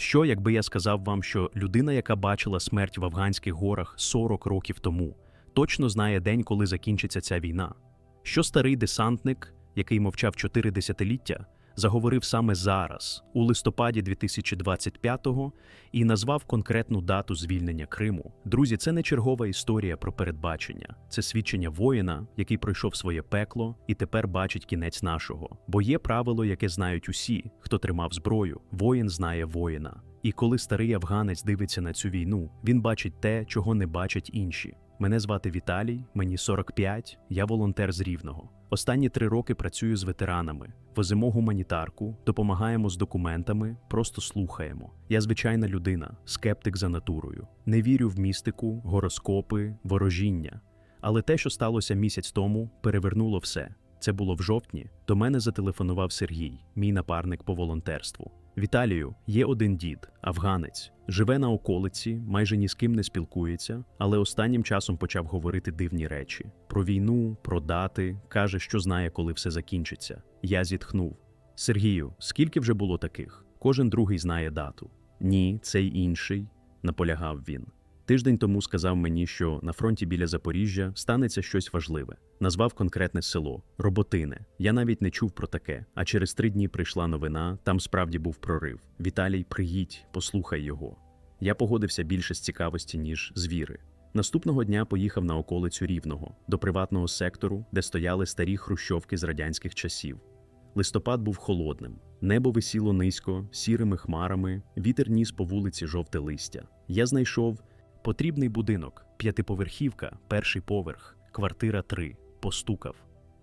Що, якби я сказав вам, що людина, яка бачила смерть в афганських горах 40 років тому, точно знає день, коли закінчиться ця війна? Що старий десантник, який мовчав чотири десятиліття, заговорив саме зараз, у листопаді 2025-го, і назвав конкретну дату звільнення Криму. Друзі, це не чергова історія про передбачення, це свідчення воїна, який пройшов своє пекло і тепер бачить кінець нашого. Бо є правило, яке знають усі, хто тримав зброю. Воїн знає воїна. І коли старий афганець дивиться на цю війну, він бачить те, чого не бачать інші. Мене звати Віталій, мені 45, я волонтер з Рівного. Останні три роки працюю з ветеранами, возимо гуманітарку, допомагаємо з документами, просто слухаємо. Я звичайна людина, скептик за натурою. Не вірю в містику, гороскопи, ворожіння. Але те, що сталося місяць тому, перевернуло все. Це було в жовтні. До мене зателефонував Сергій, мій напарник по волонтерству. Віталію, є один дід, афганець, живе на околиці, майже ні з ким не спілкується, але останнім часом почав говорити дивні речі про війну, про дати, каже, що знає, коли все закінчиться. Я зітхнув. Сергію, скільки вже було таких? Кожен другий знає дату. Ні, цей інший, наполягав він. Тиждень тому сказав мені, що на фронті біля Запоріжжя станеться щось важливе. Назвав конкретне село Роботине. Я навіть не чув про таке. А через три дні прийшла новина, там справді був прорив. Віталій, приїдь, послухай його. Я погодився більше з цікавості, ніж з віри. Наступного дня поїхав на околицю Рівного, до приватного сектору, де стояли старі хрущовки з радянських часів. Листопад був холодним, небо висіло низько, сірими хмарами, вітер ніс по вулиці жовте листя. Я знайшов потрібний будинок, п'ятиповерхівка, перший поверх, квартира 3, постукав.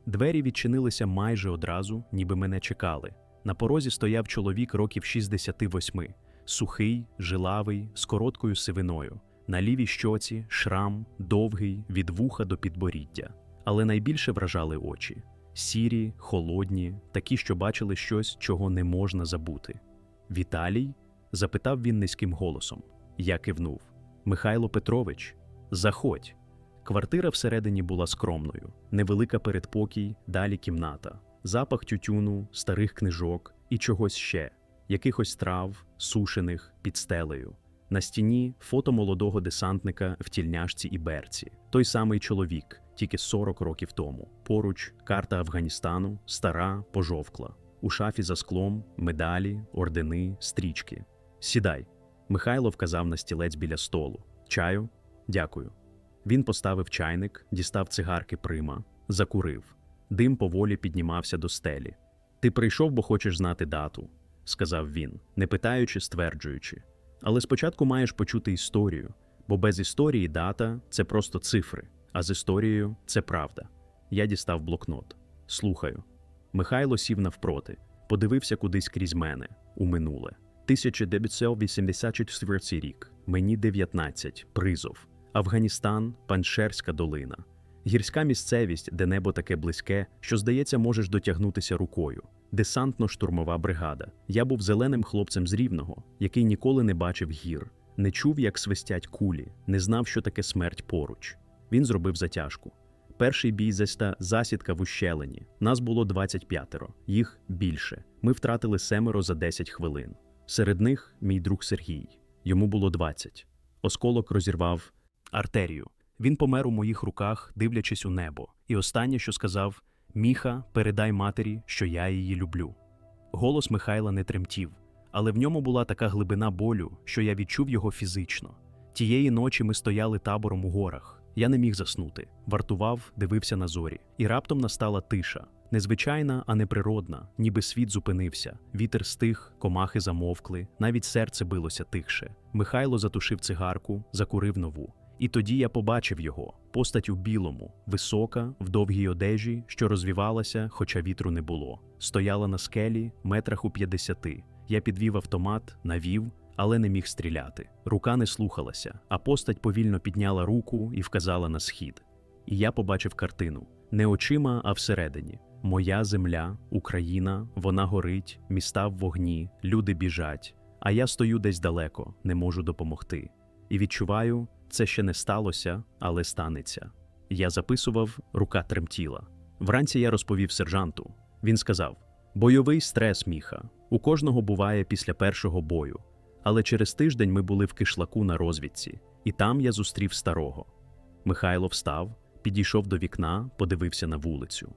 Двері відчинилися майже одразу, ніби мене чекали. На порозі стояв чоловік років 68, сухий, жилавий, з короткою сивиною. На лівій щоці шрам, довгий, від вуха до підборіддя. Але найбільше вражали очі сірі, холодні, такі, що бачили щось, чого не можна забути. Віталій? запитав він низьким голосом. Я кивнув. Михайло Петрович, заходь. Квартира всередині була скромною, невелика передпокій, далі кімната, запах тютюну, старих книжок і чогось ще, якихось трав, сушених під стелею. На стіні фото молодого десантника в тільняшці і берці, той самий чоловік, тільки 40 років тому. Поруч карта Афганістану, стара, пожовкла. У шафі за склом медалі, ордени, стрічки. Сідай. Михайло вказав на стілець біля столу. Чаю? Дякую. Він поставив чайник, дістав цигарки прима, закурив. Дим поволі піднімався до стелі. Ти прийшов, бо хочеш знати дату, сказав він, не питаючи, стверджуючи. Але спочатку маєш почути історію, бо без історії дата це просто цифри, а з історією це правда. Я дістав блокнот. Слухаю. Михайло сів навпроти, подивився кудись крізь мене у минуле. 1984 рік. Мені 19. Призов. Афганістан, Паншерська долина. Гірська місцевість, де небо таке близьке, що, здається, можеш дотягнутися рукою. Десантно-штурмова бригада. Я був зеленим хлопцем з рівного, який ніколи не бачив гір, не чув, як свистять кулі, не знав, що таке смерть поруч. Він зробив затяжку. Перший бій зеста засідка в ущелині. Нас було 25-ро, їх більше. Ми втратили семеро за 10 хвилин. Серед них мій друг Сергій. Йому було 20. Осколок розірвав артерію. Він помер у моїх руках, дивлячись у небо. І останнє, що сказав: Міха, передай матері, що я її люблю. Голос Михайла не тремтів, але в ньому була така глибина болю, що я відчув його фізично. Тієї ночі ми стояли табором у горах. Я не міг заснути, вартував, дивився на зорі, і раптом настала тиша. Незвичайна, а неприродна, ніби світ зупинився. Вітер стих, комахи замовкли, навіть серце билося тихше. Михайло затушив цигарку, закурив нову. І тоді я побачив його постать у білому, висока, в довгій одежі, що розвівалася, хоча вітру не було. Стояла на скелі, метрах у п'ятдесяти. Я підвів автомат, навів, але не міг стріляти. Рука не слухалася, а постать повільно підняла руку і вказала на схід. І я побачив картину не очима, а всередині. Моя земля, Україна, вона горить, міста в вогні, люди біжать. А я стою десь далеко, не можу допомогти. І відчуваю, це ще не сталося, але станеться. Я записував, рука тремтіла. Вранці я розповів сержанту. Він сказав: бойовий стрес, міха. У кожного буває після першого бою. Але через тиждень ми були в кишлаку на розвідці, і там я зустрів старого. Михайло встав, підійшов до вікна, подивився на вулицю.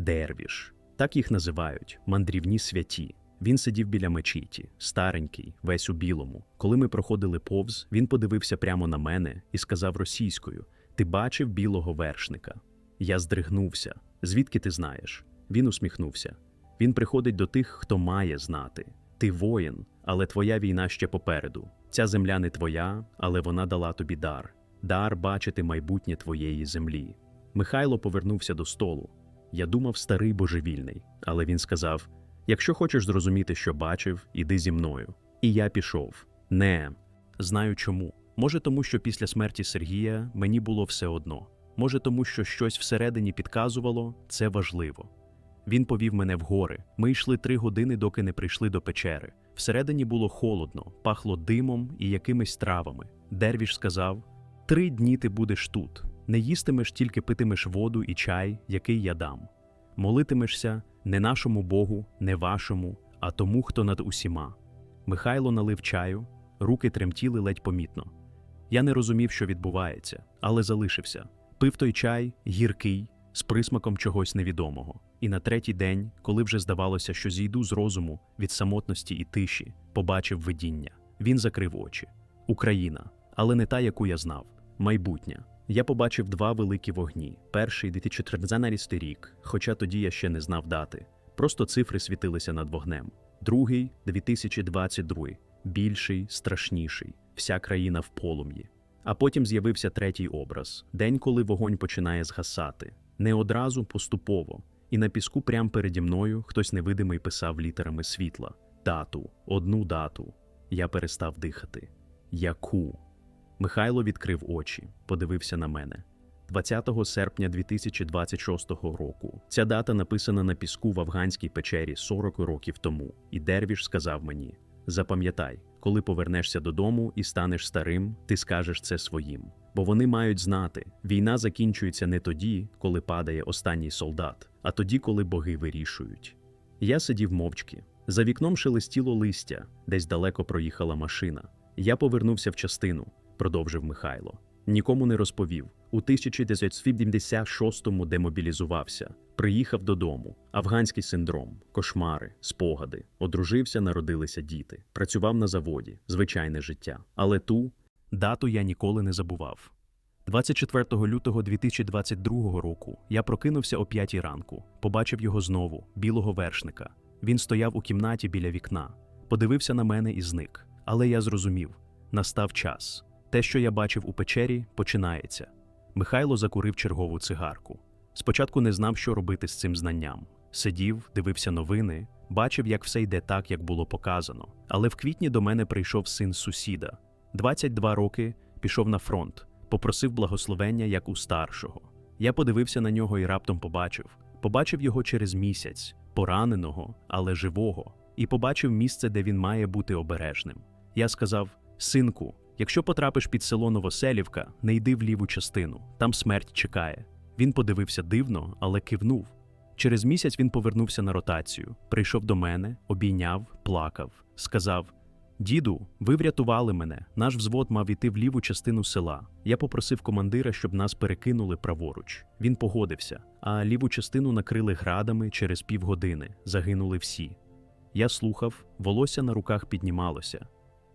Дервіш. Так їх називають мандрівні святі. Він сидів біля мечеті, старенький, весь у білому. Коли ми проходили повз, він подивився прямо на мене і сказав російською: Ти бачив білого вершника? Я здригнувся. Звідки ти знаєш? Він усміхнувся. Він приходить до тих, хто має знати. Ти воїн, але твоя війна ще попереду. Ця земля не твоя, але вона дала тобі дар. Дар бачити майбутнє твоєї землі. Михайло повернувся до столу. Я думав, старий божевільний, але він сказав: Якщо хочеш зрозуміти, що бачив, іди зі мною. І я пішов. Не знаю чому. Може, тому що після смерті Сергія мені було все одно. Може, тому що щось всередині підказувало, це важливо. Він повів мене в гори. Ми йшли три години, доки не прийшли до печери. Всередині було холодно, пахло димом і якимись травами. Дервіш сказав: Три дні ти будеш тут. Не їстимеш, тільки питимеш воду і чай, який я дам. Молитимешся не нашому Богу, не вашому, а тому, хто над усіма. Михайло налив чаю, руки тремтіли ледь помітно. Я не розумів, що відбувається, але залишився. Пив той чай, гіркий, з присмаком чогось невідомого. І на третій день, коли вже здавалося, що зійду з розуму від самотності і тиші, побачив видіння. Він закрив очі. Україна, але не та, яку я знав. Майбутнє. Я побачив два великі вогні. Перший 2013 рік, хоча тоді я ще не знав дати. Просто цифри світилися над вогнем. Другий 2022, більший, страшніший, вся країна в полум'ї. А потім з'явився третій образ день, коли вогонь починає згасати. Не одразу поступово. І на піску прямо переді мною хтось невидимий писав літерами світла: дату, одну дату. Я перестав дихати. Яку? Михайло відкрив очі, подивився на мене. 20 серпня 2026 року. Ця дата написана на піску в афганській печері 40 років тому, і Дервіш сказав мені: Запам'ятай, коли повернешся додому і станеш старим, ти скажеш це своїм. Бо вони мають знати, війна закінчується не тоді, коли падає останній солдат, а тоді, коли боги вирішують. Я сидів мовчки. За вікном шелестіло листя, десь далеко проїхала машина. Я повернувся в частину, продовжив Михайло. Нікому не розповів. У 1976-му демобілізувався, приїхав додому. Афганський синдром, кошмари, спогади. Одружився, народилися діти. Працював на заводі, звичайне життя. Але ту дату я ніколи не забував. 24 лютого 2022 року я прокинувся о 5 ранку, побачив його знову, білого вершника. Він стояв у кімнаті біля вікна, подивився на мене і зник. Але я зрозумів настав час. Те, що я бачив у печері, починається. Михайло закурив чергову цигарку. Спочатку не знав, що робити з цим знанням. Сидів, дивився новини, бачив, як все йде так, як було показано. Але в квітні до мене прийшов син сусіда. 22 роки пішов на фронт, попросив благословення як у старшого. Я подивився на нього і раптом побачив. Побачив його через місяць, пораненого, але живого, і побачив місце, де він має бути обережним. Я сказав: Синку, якщо потрапиш під село Новоселівка, не йди в ліву частину, там смерть чекає. Він подивився дивно, але кивнув. Через місяць він повернувся на ротацію, прийшов до мене, обійняв, плакав, сказав: Діду, ви врятували мене. Наш взвод мав іти в ліву частину села. Я попросив командира, щоб нас перекинули праворуч. Він погодився, а ліву частину накрили градами через півгодини. Загинули всі. Я слухав, волосся на руках піднімалося.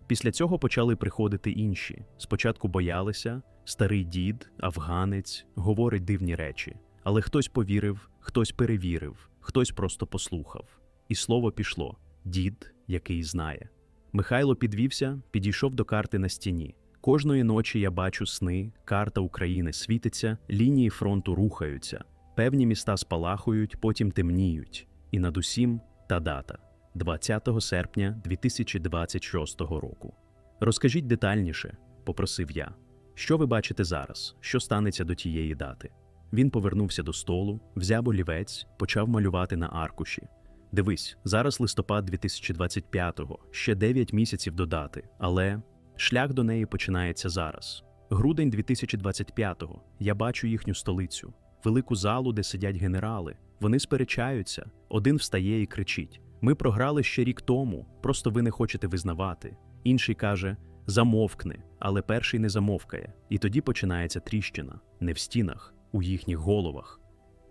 Після цього почали приходити інші. Спочатку боялися, старий дід, афганець, говорить дивні речі. Але хтось повірив, хтось перевірив, хтось просто послухав. І слово пішло дід, який знає. Михайло підвівся, підійшов до карти на стіні. Кожної ночі я бачу сни, карта України світиться, лінії фронту рухаються, певні міста спалахують, потім темніють. І над усім та дата 20 серпня 2026 року. Розкажіть детальніше, попросив я. Що ви бачите зараз? Що станеться до тієї дати? Він повернувся до столу, взяв олівець, почав малювати на аркуші. Дивись, зараз листопад 2025-го, ще 9 місяців до дати, але шлях до неї починається зараз. Грудень 2025-го. Я бачу їхню столицю, велику залу, де сидять генерали. Вони сперечаються, один встає і кричить: Ми програли ще рік тому, просто ви не хочете визнавати. Інший каже замовкни, але перший не замовкає. І тоді починається тріщина не в стінах, у їхніх головах.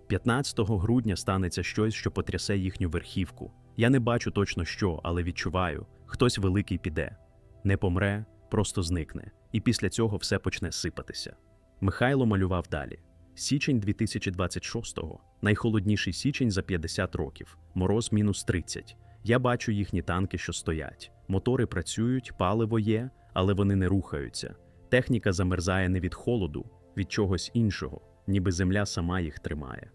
15 грудня станеться щось, що потрясе їхню верхівку. Я не бачу точно що, але відчуваю, хтось великий піде. Не помре, просто зникне, і після цього все почне сипатися. Михайло малював далі. Січень 2026-го, найхолодніший січень за 50 років, мороз мінус 30. Я бачу їхні танки, що стоять. Мотори працюють, паливо є, але вони не рухаються. Техніка замерзає не від холоду, від чогось іншого, ніби земля сама їх тримає.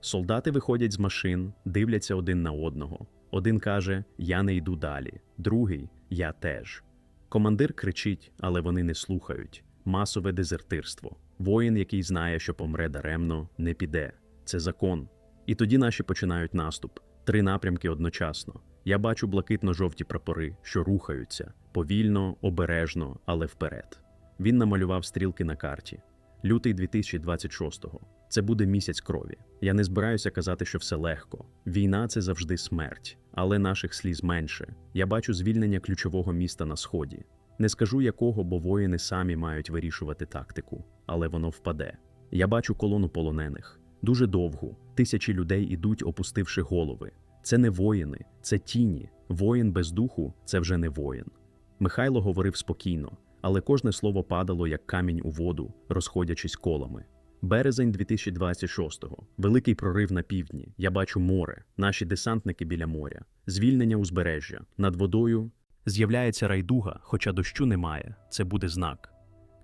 Солдати виходять з машин, дивляться один на одного. Один каже: Я не йду далі, другий я теж. Командир кричить, але вони не слухають. Масове дезертирство. Воїн, який знає, що помре даремно, не піде. Це закон. І тоді наші починають наступ. Три напрямки одночасно. Я бачу блакитно-жовті прапори, що рухаються повільно, обережно, але вперед. Він намалював стрілки на карті. Лютий 2026-го. Це буде місяць крові. Я не збираюся казати, що все легко. Війна це завжди смерть, але наших сліз менше. Я бачу звільнення ключового міста на сході. Не скажу якого, бо воїни самі мають вирішувати тактику, але воно впаде. Я бачу колону полонених дуже довгу. Тисячі людей ідуть, опустивши голови. Це не воїни, це тіні. Воїн без духу це вже не воїн. Михайло говорив спокійно, але кожне слово падало як камінь у воду, розходячись колами. Березень 2026-го. Великий прорив на півдні. Я бачу море, наші десантники біля моря, звільнення узбережжя. Над водою з'являється райдуга, хоча дощу немає. Це буде знак.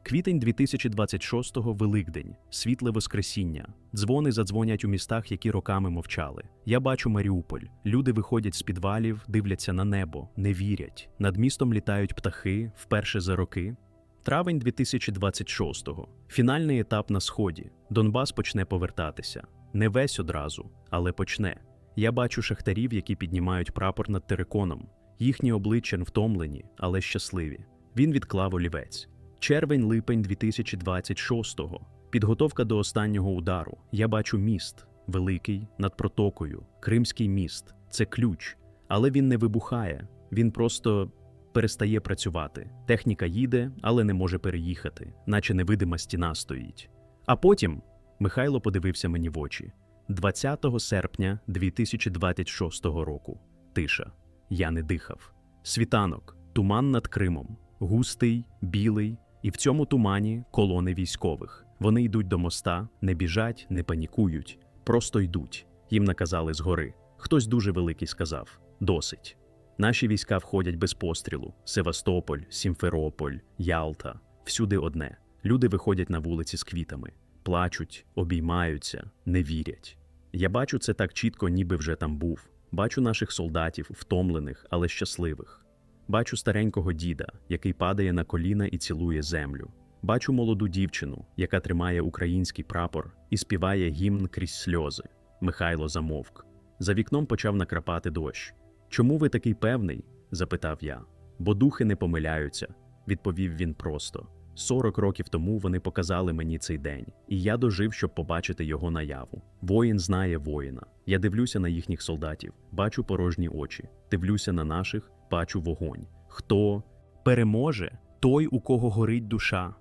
Квітень 2026-го Великдень, світле Воскресіння. Дзвони задзвонять у містах, які роками мовчали. Я бачу Маріуполь. Люди виходять з підвалів, дивляться на небо, не вірять. Над містом літають птахи вперше за роки. Травень 2026-го. Фінальний етап на сході. Донбас почне повертатися. Не весь одразу, але почне. Я бачу шахтарів, які піднімають прапор над териконом. Їхні обличчя втомлені, але щасливі. Він відклав олівець. Червень-липень 2026-го. Підготовка до останнього удару. Я бачу міст, великий, над протокою, Кримський міст. Це ключ. Але він не вибухає, він просто перестає працювати. Техніка їде, але не може переїхати, наче невидима стіна стоїть. А потім Михайло подивився мені в очі. 20 серпня 2026 року. Тиша. Я не дихав. Світанок, туман над Кримом, густий, білий, і в цьому тумані колони військових. Вони йдуть до моста, не біжать, не панікують, просто йдуть. Їм наказали згори. Хтось дуже великий сказав: досить. Наші війська входять без пострілу: Севастополь, Сімферополь, Ялта. Всюди одне. Люди виходять на вулиці з квітами, плачуть, обіймаються, не вірять. Я бачу це так чітко, ніби вже там був. Бачу наших солдатів, втомлених, але щасливих. Бачу старенького діда, який падає на коліна і цілує землю. Бачу молоду дівчину, яка тримає український прапор і співає гімн крізь сльози. Михайло замовк. За вікном почав накрапати дощ. Чому ви такий певний? запитав я. Бо духи не помиляються, відповів він просто. Сорок років тому вони показали мені цей день, і я дожив, щоб побачити його наяву. Воїн знає воїна. Я дивлюся на їхніх солдатів, бачу порожні очі, дивлюся на наших, бачу вогонь. Хто переможе, той, у кого горить душа.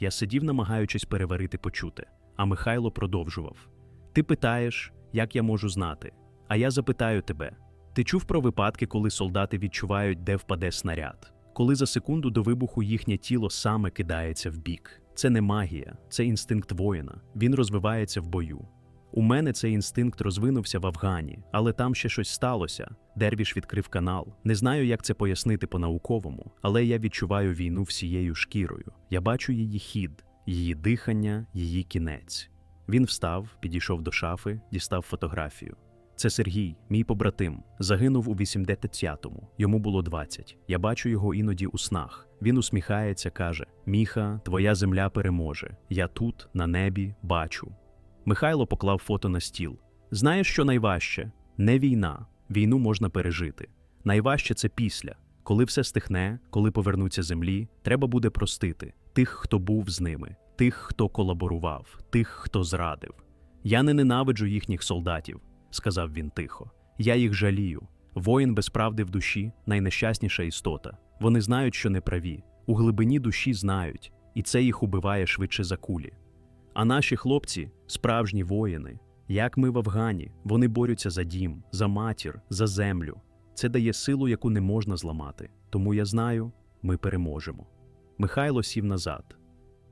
Я сидів, намагаючись переварити почуте, а Михайло продовжував: Ти питаєш, як я можу знати? А я запитаю тебе: ти чув про випадки, коли солдати відчувають, де впаде снаряд? Коли за секунду до вибуху їхнє тіло саме кидається в бік. Це не магія, це інстинкт воїна. Він розвивається в бою. У мене цей інстинкт розвинувся в Афгані, але там ще щось сталося. Дервіш відкрив канал. Не знаю, як це пояснити по-науковому, але я відчуваю війну всією шкірою. Я бачу її хід, її дихання, її кінець. Він встав, підійшов до шафи, дістав фотографію. Це Сергій, мій побратим, загинув у 80-му. Йому було 20. Я бачу його іноді у снах. Він усміхається, каже: Міха, твоя земля переможе. Я тут, на небі, бачу. Михайло поклав фото на стіл. Знаєш, що найважче? Не війна. Війну можна пережити. Найважче це після. Коли все стихне, коли повернуться землі, треба буде простити тих, хто був з ними, тих, хто колаборував, тих, хто зрадив. Я не ненавиджу їхніх солдатів, сказав він тихо. Я їх жалію. Воїн без правди в душі найнещасніша істота. Вони знають, що не праві, у глибині душі знають, і це їх убиває швидше за кулі. А наші хлопці справжні воїни. Як ми в Афгані, вони борються за дім, за матір, за землю. Це дає силу, яку не можна зламати. Тому я знаю, ми переможемо. Михайло сів назад.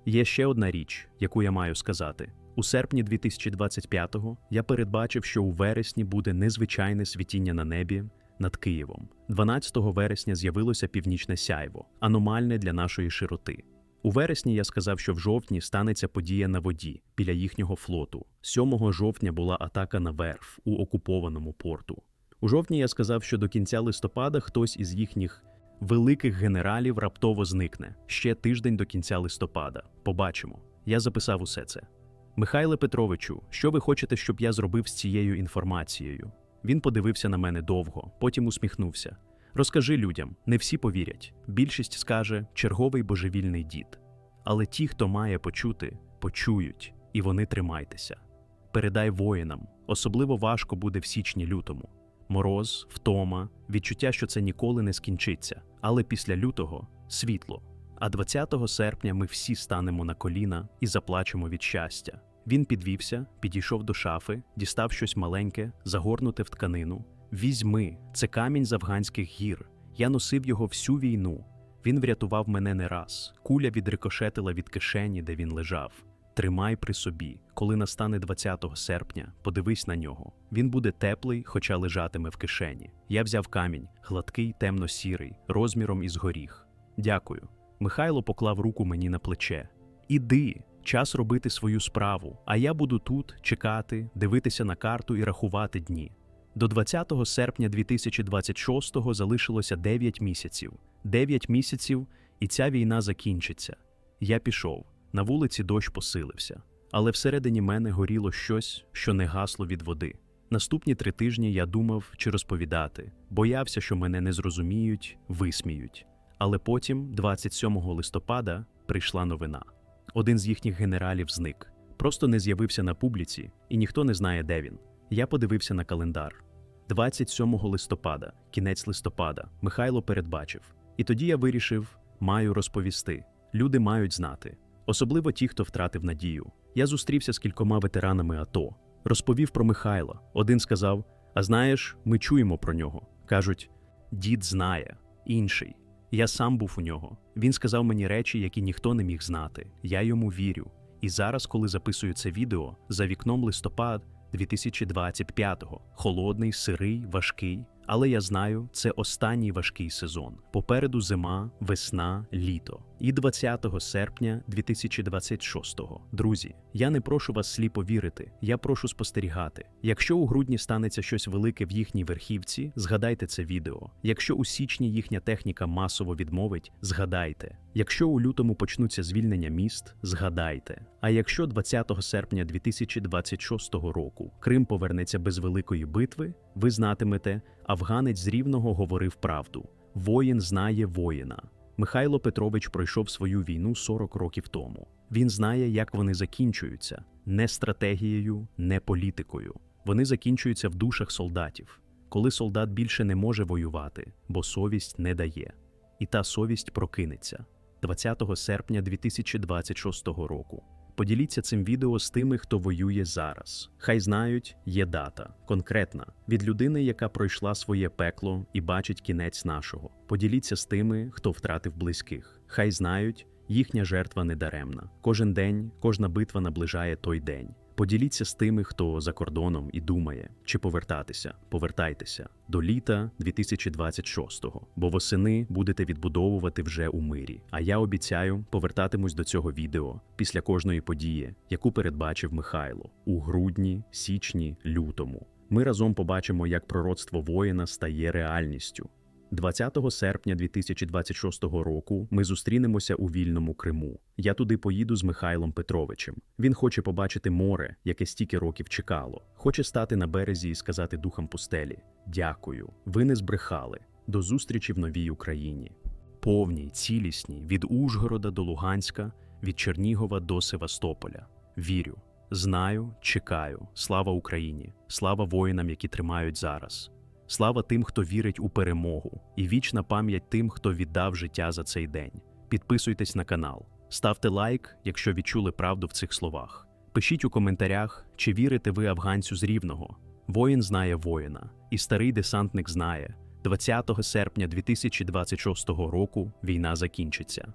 Є ще одна річ, яку я маю сказати. У серпні 2025-го я передбачив, що у вересні буде незвичайне світіння на небі над Києвом. 12 вересня з'явилося північне сяйво, аномальне для нашої широти. У вересні я сказав, що в жовтні станеться подія на воді біля їхнього флоту. 7 жовтня була атака на верф у окупованому порту. У жовтні я сказав, що до кінця листопада хтось із їхніх великих генералів раптово зникне ще тиждень до кінця листопада. Побачимо. Я записав усе це. Михайле Петровичу, що ви хочете, щоб я зробив з цією інформацією? Він подивився на мене довго, потім усміхнувся. Розкажи людям, не всі повірять. Більшість скаже черговий божевільний дід. Але ті, хто має почути, почують, і вони тримайтеся. Передай воїнам, особливо важко буде в січні-лютому. Мороз, втома, відчуття, що це ніколи не скінчиться. Але після лютого світло. А 20 серпня ми всі станемо на коліна і заплачемо від щастя. Він підвівся, підійшов до шафи, дістав щось маленьке, загорнуте в тканину. Візьми, це камінь з афганських гір. Я носив його всю війну. Він врятував мене не раз. Куля відрикошетила від кишені, де він лежав. Тримай при собі, коли настане 20 серпня, подивись на нього. Він буде теплий, хоча лежатиме в кишені. Я взяв камінь, гладкий, темно-сірий, розміром із горіх. Дякую. Михайло поклав руку мені на плече. Іди, час робити свою справу, а я буду тут чекати, дивитися на карту і рахувати дні. До 20 серпня 2026-го залишилося 9 місяців. 9 місяців, і ця війна закінчиться. Я пішов. На вулиці дощ посилився, але всередині мене горіло щось, що не гасло від води. Наступні три тижні я думав чи розповідати, боявся, що мене не зрозуміють, висміють. Але потім, 27 листопада, прийшла новина. Один з їхніх генералів зник, просто не з'явився на публіці, і ніхто не знає, де він. Я подивився на календар. 27 листопада, кінець листопада, Михайло передбачив. І тоді я вирішив, маю розповісти. Люди мають знати, особливо ті, хто втратив надію. Я зустрівся з кількома ветеранами АТО, розповів про Михайла. Один сказав: А знаєш, ми чуємо про нього. Кажуть, дід знає, інший. Я сам був у нього. Він сказав мені речі, які ніхто не міг знати. Я йому вірю. І зараз, коли записую це відео, за вікном листопад 2025-го. Холодний, сирий, важкий. Але я знаю, це останній важкий сезон. Попереду зима, весна, літо. І 20 серпня 2026-го. Друзі, я не прошу вас сліпо вірити, я прошу спостерігати. Якщо у грудні станеться щось велике в їхній верхівці, згадайте це відео. Якщо у січні їхня техніка масово відмовить, згадайте. Якщо у лютому почнуться звільнення міст, згадайте. А якщо 20 серпня 2026 року Крим повернеться без великої битви, ви знатимете, афганець з рівного говорив правду. Воїн знає воїна. Михайло Петрович пройшов свою війну 40 років тому. Він знає, як вони закінчуються не стратегією, не політикою. Вони закінчуються в душах солдатів, коли солдат більше не може воювати, бо совість не дає. І та совість прокинеться 20 серпня 2026 року. Поділіться цим відео з тими, хто воює зараз. Хай знають, є дата, конкретна, від людини, яка пройшла своє пекло і бачить кінець нашого. Поділіться з тими, хто втратив близьких. Хай знають, їхня жертва недаремна. Кожен день, кожна битва наближає той день. Поділіться з тими, хто за кордоном і думає, чи повертатися. Повертайтеся до літа 2026-го, бо восени будете відбудовувати вже у мирі. А я обіцяю повертатимусь до цього відео після кожної події, яку передбачив Михайло у грудні, січні, лютому. Ми разом побачимо, як пророцтво воїна стає реальністю. 20 серпня 2026 року ми зустрінемося у вільному Криму. Я туди поїду з Михайлом Петровичем. Він хоче побачити море, яке стільки років чекало. Хоче стати на березі і сказати духам пустелі: Дякую, ви не збрехали. До зустрічі в новій Україні. Повній, цілісній, від Ужгорода до Луганська, від Чернігова до Севастополя. Вірю, знаю, чекаю. Слава Україні! Слава воїнам, які тримають зараз. Слава тим, хто вірить у перемогу, і вічна пам'ять тим, хто віддав життя за цей день. Підписуйтесь на канал, ставте лайк, якщо відчули правду в цих словах. Пишіть у коментарях, чи вірите ви афганцю з рівного. Воїн знає воїна, і старий десантник знає. 20 серпня 2026 року війна закінчиться.